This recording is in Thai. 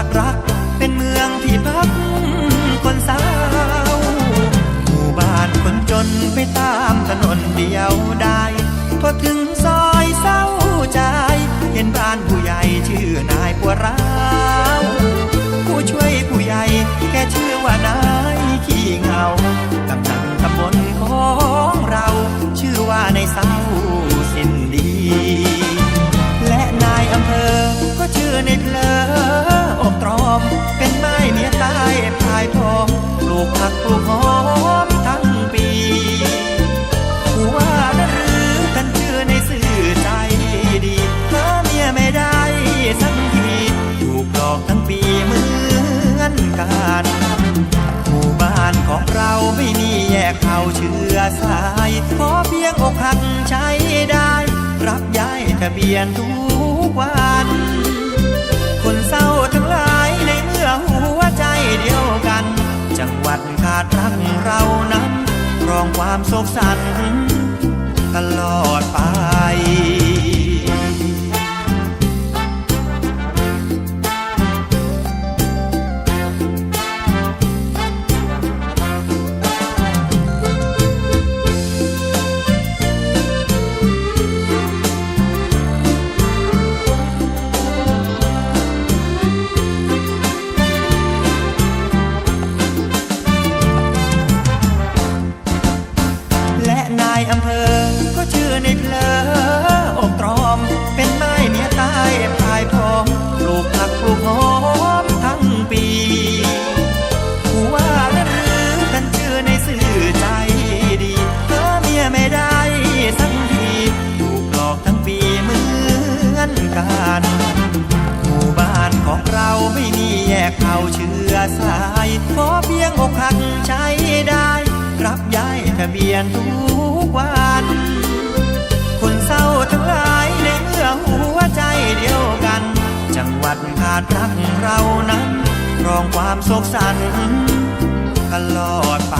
าดรัก เป็นเมืองที่พักคนสาวหมู่บ้านคนจนไปตามถนนเดียวได้ พอถึงซอยเศร้าใจ เห็นบ้านผู้ใหญ่ชื่อนายปัวร้าว ผู้ช่วยผู้ใหญ่แกชื่อว่านาย เขาเชื่อสาย ขอเพียงอกหักใช้ได้ รับย้ายทะเบียนทุกวัน คนเศร้าทั้งหลายในเมื่อหัวใจเดียวกัน จังหวัดขาดรักเรานั้น รองความโศกสันตลอดไปายอำเภอ ก็ชื่อในเพลออกตรอม เป็นไม้เมียตายพายพร้อมปลูกผักปลูกหอมทั้งปีผู้ว่าและหรือท่านชื่อในสื่อใจดีหาเมียไม่ได้สักทีถูกหลอกทั้งปีเหมือนกันหมู่บ้านของเราไม่มีแยกเขาเชื้อสายขอเพียงอกหักใช้ได้ รับย้ายทะเบียนทุกวันคนเศร้าทั้งหลายในเมื่อหัวใจเดียวกัน จังหวัดขาดรักเรานั้น รองความโศกสันตลอดไป